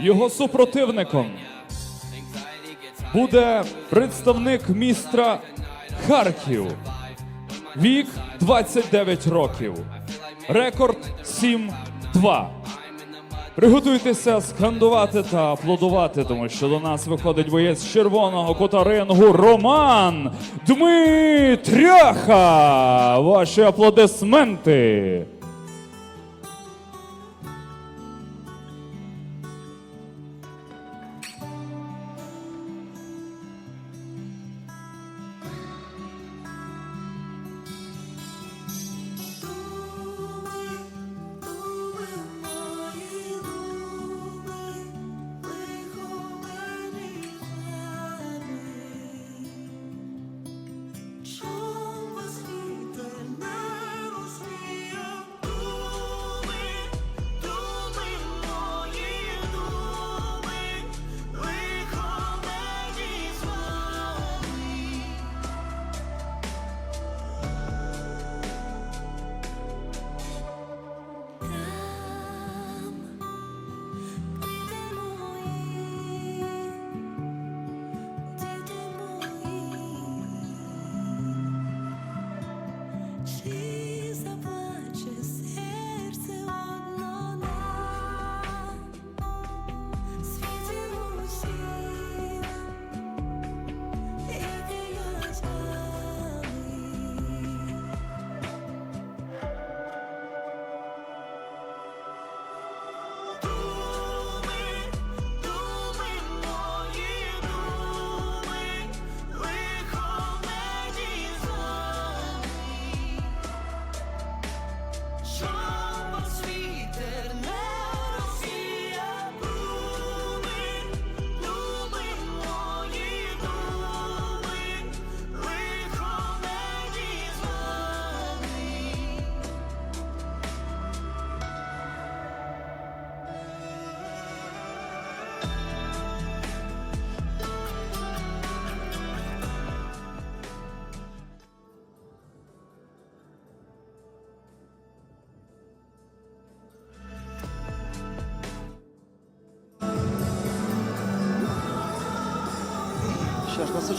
Його супротивником буде представник міста Харків. Вік 29 років. Рекорд 7-2. Приготуйтеся скандувати та аплодувати, тому що до нас виходить боєць червоного кута рингу Роман Дмитряха. Ваші аплодисменти.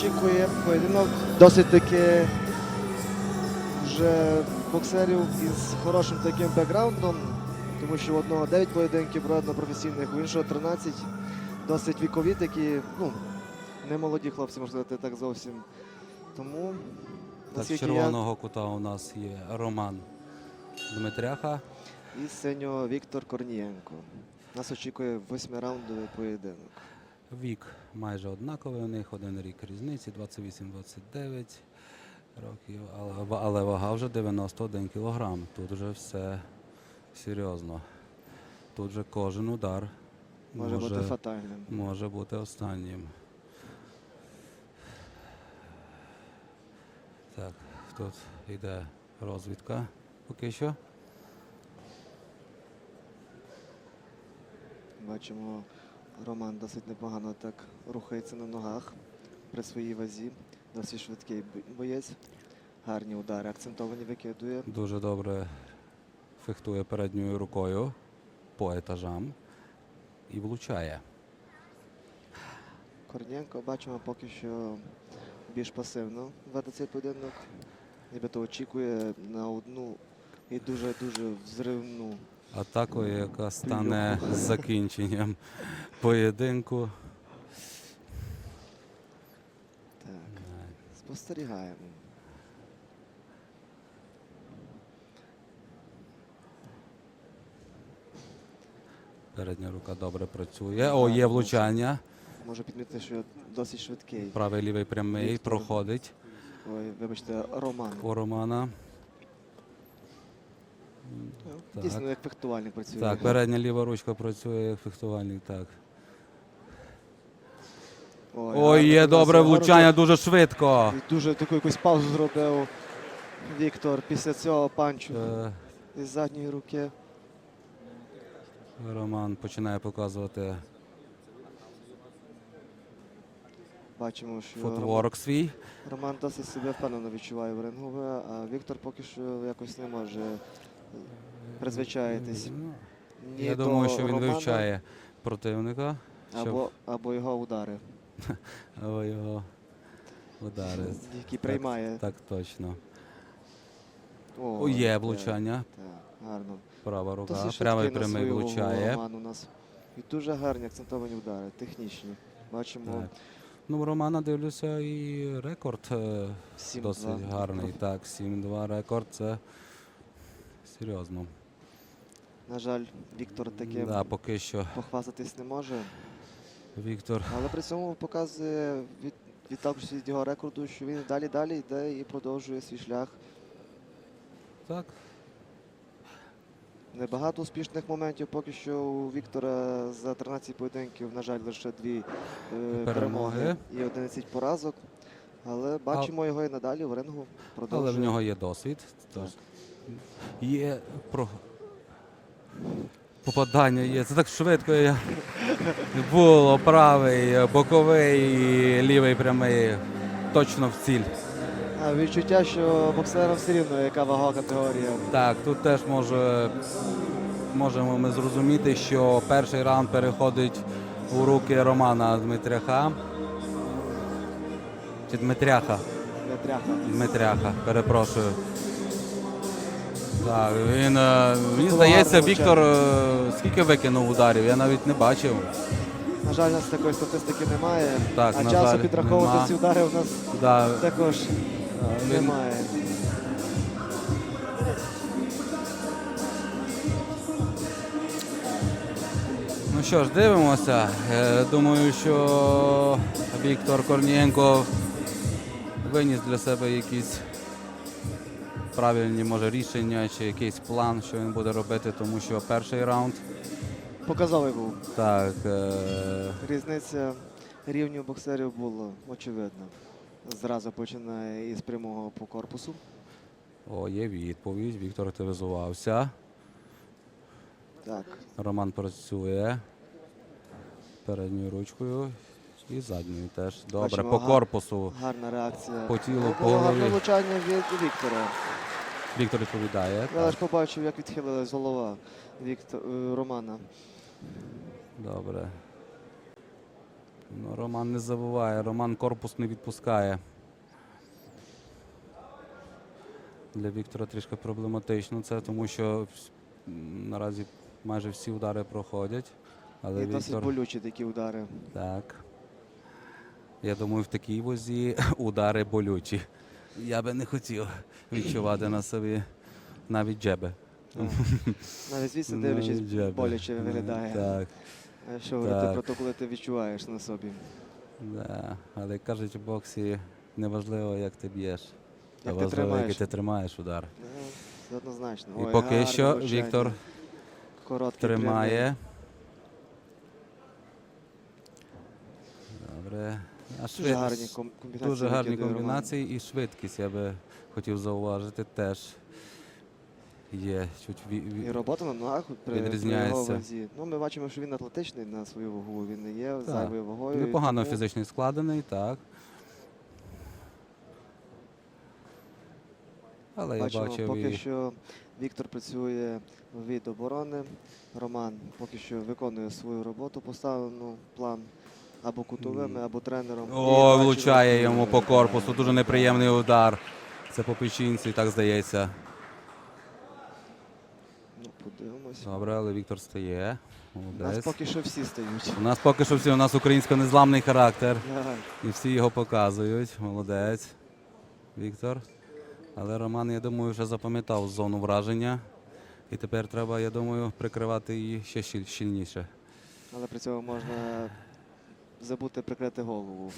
Очікує поєдинок досить таки вже боксерів із хорошим таким бекграундом, тому що у одного 9 поєдинків проведено професійних, у іншого 13. Досить вікові такі, ну, не молоді хлопці, можна сказати, так зовсім. Тому, Так, з червоного кута у нас є Роман Дмитряха. і синього Віктор Корнієнко. Нас очікує восьмираундовий поєдинок. Вік майже однаковий у них, один рік різниці, 28-29 років, але, але вага вже 91 кілограм. Тут вже все серйозно. Тут вже кожен удар Може, бути фатальним. може бути останнім. Так, тут йде розвідка поки що. Бачимо, Роман досить непогано так рухається на ногах при своїй вазі. Досить швидкий боєць. Гарні удари, акцентовані викидує. Дуже добре фехтує передньою рукою по етажам і влучає. Корнієнко бачимо поки що більш пасивно веде цей поєдинок. Нібито очікує на одну і дуже-дуже взривну. Атакою, яка стане закінченням поєдинку. Так, спостерігаємо. Передня рука добре працює. О, є влучання. Можу підмітити, що досить швидкий. Правий лівий прямий проходить Ой, вибачте, Роман. у Романа. Дійсно, як фехтувальник працює. Так, передня ліва ручка працює як фехтувальник. Так. Ой, Ой, є добре влучання, дуже швидко. І Дуже таку якусь паузу зробив Віктор після цього панчу Е, із задньої руки. Роман починає показувати Бачимо, що футворк свій. Роман досить себе впевнено відчуває в рингу, а Віктор поки що якось не може е, призвичаїтись. Ні Я до думаю, що він Романа, вивчає противника, щоб або, або його удари, або його удари. які приймає. Так точно. О, є так, влучання. Так, гарно. Права рука. Досить Прямий швидкий на прямий свою вагу влучає. Роман у нас. І дуже гарні акцентовані удари, технічні. Бачимо Так. Ну, у Романа дивлюся і рекорд е, 7-2. досить гарний. Так, 7-2 рекорд це серйозно. На жаль, Віктор таким Да, поки що похвастатись не може. Віктор Але при цьому показує від, відталкуючись від його рекорду, що він далі далі йде і продовжує свій шлях. так. Небагато успішних моментів поки що у Віктора за 13 поєдинків, на жаль, лише дві е, Перемоги. перемоги і 11 поразок. Але бачимо його і надалі в рингу. Але в нього є досвід. Тож є про попадання є. Це так швидко я... було правий, боковий, і лівий прямий. Точно в ціль. А відчуття, що боксерам все рівно, яка вагова категорія. Так, тут теж може, можемо ми зрозуміти, що перший раунд переходить у руки Романа Дмитряха. Чи Дмитряха? Нетряха. Дмитряха, перепрошую. Так, він, е, мені здається, Віктор е, скільки викинув ударів, я навіть не бачив. На жаль, у нас такої статистики немає. Так, а на часу жаль, підраховувати нема. ці удари у нас Да, також він- немає. Ну що ж, дивимося. Е, Думаю, що Віктор Корнієнко виніс для себе якісь правильні може рішення чи якийсь план, що він буде робити, тому що перший раунд Показовий був. так. е, Різниця рівню боксерів була очевидна. Зразу починає із прямого по корпусу. О, є відповідь. Віктор активізувався. Так, Роман працює передньою ручкою і задньою теж. Добре, Бачимо, по корпусу. гарна реакція. По тілу, по було гарне влучання від Віктора. Віктор відповідає. Я лише Так, побачив, як відхилилась голова Віктор, е, Романа. добре. Ну, Роман не забуває, Роман корпус не відпускає. Для Віктора трішки проблематично це, тому що наразі майже всі удари проходять. Але І досить болючі такі удари. Так. Я думаю, в такій возі удари болючі. Я би не хотів відчувати на собі навіть джеби. Навіть звідси Навіть дивлячись, джеби. боляче виглядає. Так, Що говорити про те, коли ти відчуваєш на собі. да. Але кажуть, в боксі неважливо, як ти б'єш. а ти важливо, тримаєш. який ти тримаєш удар. Ну, Це однозначно. І Ой, поки що влучання. Віктор Короткий тримає. Добре. А Дуже гарні комбінації. Дуже гарні комбінації і швидкість, я би хотів зауважити, теж є чуть ві- ві- І робота на ногах при, при його Відрізняється. вазі. Ну, ми бачимо, що він атлетичний на свою вагу. Він не є Так. зайвою вагою. і непогано тому фізично складений, так. Але я Бачимо, бачив поки і що Віктор працює від оборони. Роман поки що виконує свою роботу, поставлену план. Або кутовими, або тренером. О, влучає йому по корпусу. Дуже неприємний удар. Це по печінці, так здається. Ну, подивимось. Добре, але Віктор стає. У нас поки що всі стають. У нас поки що всі, у нас українсько-незламний характер. Так. І всі його показують. Молодець. Віктор. Але Роман, я думаю, вже запам'ятав зону враження. І тепер треба, я думаю, прикривати її ще щіль- щільніше. Але при цьому можна забути прикрити голову.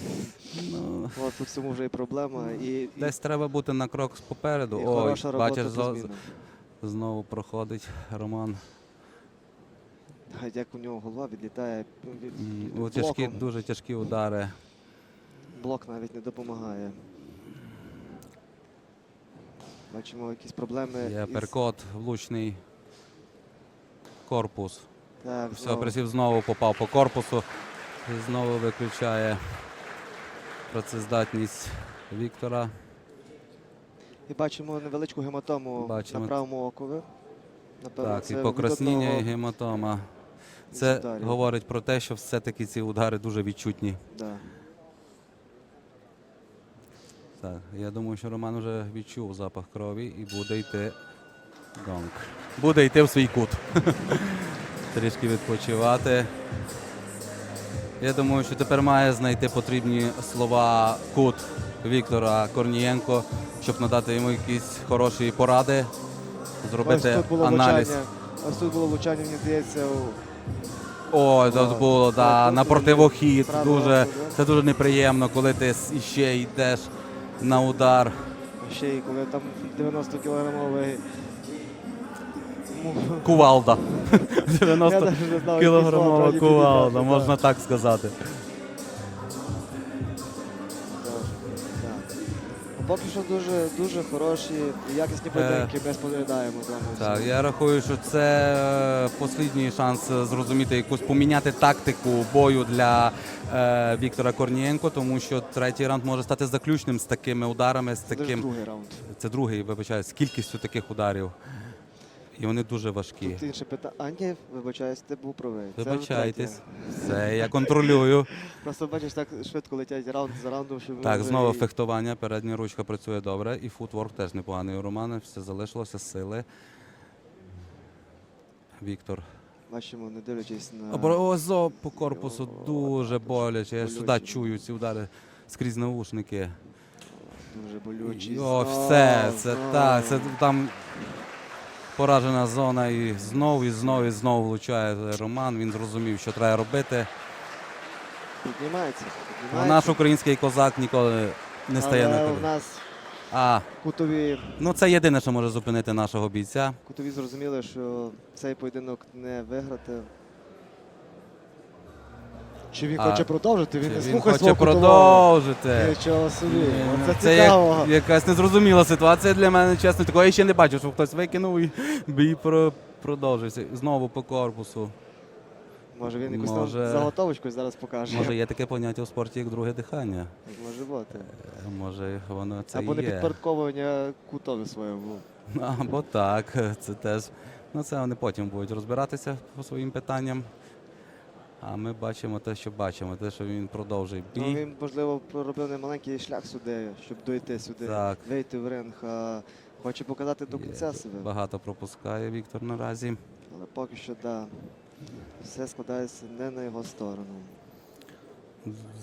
Ну, От тут в цьому вже і проблема. І, десь треба бути на крок попереду. і Ой, хороша робота бачиш, зо- знову проходить Роман. Як у нього голова відлітає від, М, від Тяжкі, блоком. дуже тяжкі удари. Блок навіть не допомагає. Бачимо якісь проблеми. Є із- перкот, влучний корпус. Так, Все, знову. присів знову попав по корпусу. І знову виключає працездатність Віктора. І бачимо невеличку гематому Бачимо. на правому окові. Напевно, Так, і покрасніння, і гематома. Це ударів. говорить про те, що все-таки ці удари дуже відчутні. Да. Так, я думаю, що Роман вже відчув запах крові і буде йти гонг. Буде йти в свій кут. Трішки відпочивати. Я думаю, що тепер має знайти потрібні слова кут Віктора Корнієнко, щоб надати йому якісь хороші поради, зробити тут було аналіз. влучання. Ось тут було влучання, мені здається, у О, тут було да, так, на противохід. Дуже, це дуже неприємно, коли ти с- іще йдеш на удар. ще й коли там 90 кілограмовий. Кувалда. Я 90 навіть не знав, які слова кілограмова кувалда, можна так. сказати. Поки що дуже, дуже хороші і якісні поєдинки ми споглядаємо. Е. Так, я рахую, що це е, останній шанс е, зрозуміти якусь поміняти тактику бою для е, Віктора Корнієнко, тому що третій раунд може стати заключним з такими ударами, з Це другий раунд. Це другий, вибачаю, з кількістю таких ударів. І вони дуже важкі. Тут інше питання. А ні, вибачаюсь, ти був правий. Вибачайтесь. Все, я контролюю. Просто бачиш, так швидко летять раунд за раундом, що ми Так, вже знову фехтування, передня ручка працює добре, і футворк теж непоганий у Романа. Все залишилося сили. Віктор. Бачимо, не дивлячись на Образо по корпусу дуже боляче. Я сюди чую ці удари скрізь наушники. дуже болючі. О, все, це так, це там поражена зона і знов, і знов, і знов влучає Роман. Він зрозумів, що треба робити. Піднімається. Піднімається. наш український козак ніколи не стає Але на у нас А, кутові, ну це єдине, що може зупинити нашого бійця. кутові зрозуміли, що цей поєдинок не виграти. Чи він А, хоче продовжити? Він не Він слухає хоче свого кутового. продовжити. Нічого собі. Ні, ну, Оце Це цікаво. як, якась незрозуміла ситуація для мене, чесно. Такого я ще не бачив, щоб хтось викинув і бій про- продовжився. Знову по корпусу. Може він якусь Може- там заготовочку зараз покаже. Може, є таке поняття у спорті, як друге дихання. Може бути. Е, Може, воно це Або і не є. підпорядковування кутові своєму. Або так, це теж. Ну, це вони потім будуть розбиратися по своїм питанням. А ми бачимо те, що бачимо, те, що він продовжує Ну, бій. він, можливо, проробив немаленький шлях сюди, щоб дойти сюди, Так. вийти в ринг. А хоче показати до кінця себе. Багато пропускає Віктор наразі. Але поки що, да, все складається не на його сторону.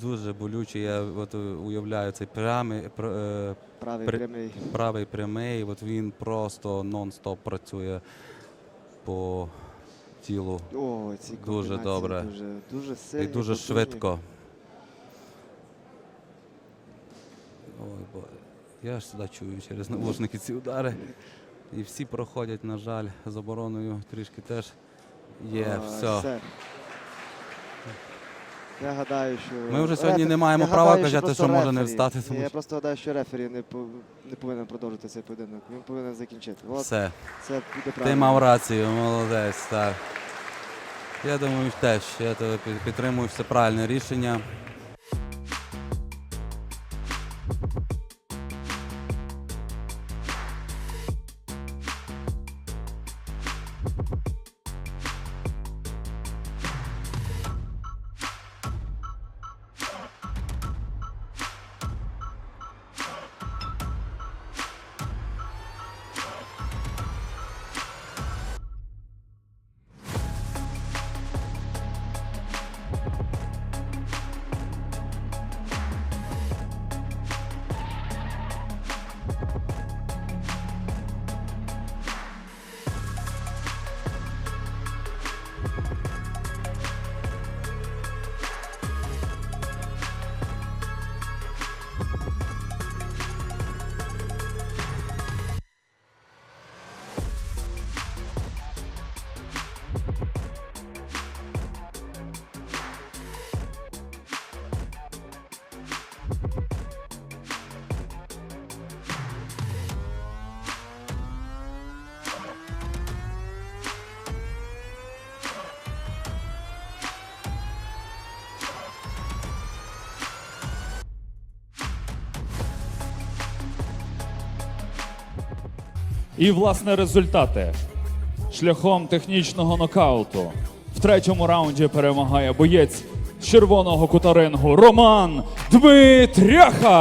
Дуже болюче. Я от уявляю цей прямий, пр- е, Правий При- прямий. правий прямий. От він просто нон-стоп працює по тілу О, ці Дуже добре. Дуже, дуже сильні. і дуже потужні. швидко. Ой, бо я ж сюди чую через навушники ці удари. І всі проходять, на жаль, забороною трішки теж є. А, все. Я гадаю, що. Ми вже сьогодні не маємо я права гадаю, казати, просто що може не рефері- встати, тому Я що- просто гадаю, що рефері не, пов- не повинен продовжити цей поєдинок. Він повинен закінчити. От Все. це буде Ти правильно. мав рацію, молодець, так. Я думаю, теж я тебе під- підтримую, все правильне рішення. І власне результати. Шляхом технічного нокауту. В третьому раунді перемагає боєць червоного кута рингу Роман Дмитряха.